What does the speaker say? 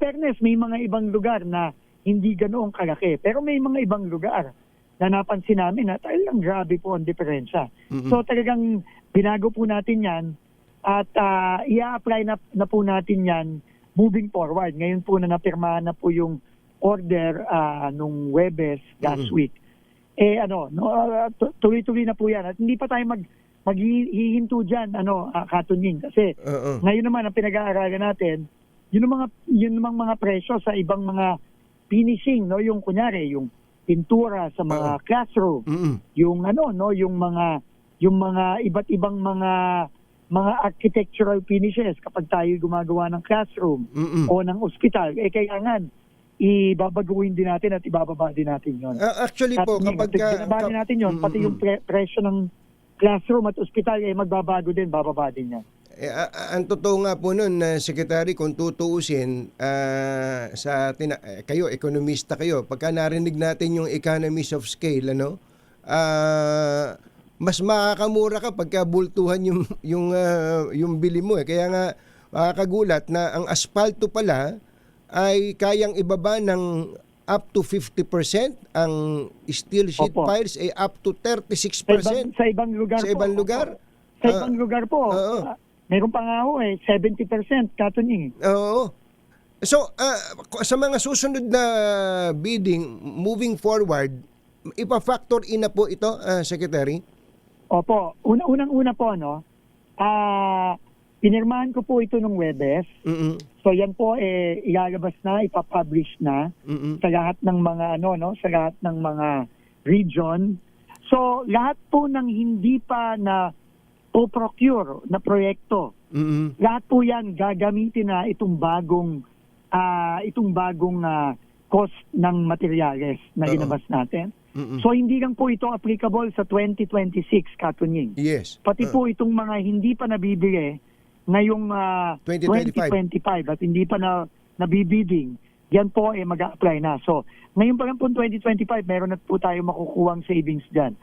fairness, may mga ibang lugar na hindi ganoong kalaki. Pero may mga ibang lugar na napansin namin na talagang grabe po ang diferensya. Mhm. So talagang binago po natin yan at ah, i-apply na, na po natin yan moving forward. Ngayon po na napirmahan na po yung order ah, nung Webes last Mhm. week. Eh ano, no, tu- tuloy-tuloy na po yan. At hindi pa tayo mag maghihinto diyan ano, uh, katunying kasi Oo. ngayon naman ang pinag-aaralan natin, yun mga yun namang mga presyo sa ibang mga finishing, no, yung kunyari yung pintura sa mga Oo. classroom, Mm-mm. yung ano, no, yung mga yung mga iba't ibang mga mga architectural finishes kapag tayo gumagawa ng classroom Mm-mm. o ng ospital, eh kailangan ibabaguhin din natin at ibababa din natin yon. Ah, actually po, At kapag... ka- binaba din natin yon, pati yung pre- presyo ng classroom at ospital eh magbabago din, bababa din yan. Eh, ang totoo nga po nun, na Secretary, kung tutuusin ah, sa tina- eh, kayo, ekonomista kayo, pagka narinig natin yung economies of scale, ano, ah, mas makakamura ka pagka bultuhan yung yung ah, yung bili mo eh. Kaya nga makakagulat na ang asfalto pala ay kayang ibaba ng up to 50%, ang steel sheet Opo. piles ay up to Sa 36%. ibang, sa ibang lugar Sa po. ibang lugar? Sa ibang lugar po. oo. ah, meron pa nga ho eh, 70% katunying. Oo. So, ah, sa mga susunod na bidding, moving forward, ipa-factor in na po ito, ah, Secretary? Opo, una, unang-una po, no, ah, pinirmahan ko po ito ng Webes. Mm-mm. So yan po, eh, ilalabas na, ipapublish na Mm-mm. sa lahat ng mga, ano, no, sa lahat ng mga region. So, lahat po ng hindi pa na po-procure na proyekto, Mm-mm. lahat po yan gagamitin na itong bagong ah, itong bagong ah, cost ng materyales na Oo. inabas natin. Mm-mm. So hindi lang po ito applicable sa 2026 katunying. Yes. Pati Ah. po itong mga hindi pa nabibili ngayong ah, 2025. 2025 at hindi pa na nabibidding, yan po ay mag apply na. So ngayon pa lang po 2025, meron na po tayo makukuhang savings dyan.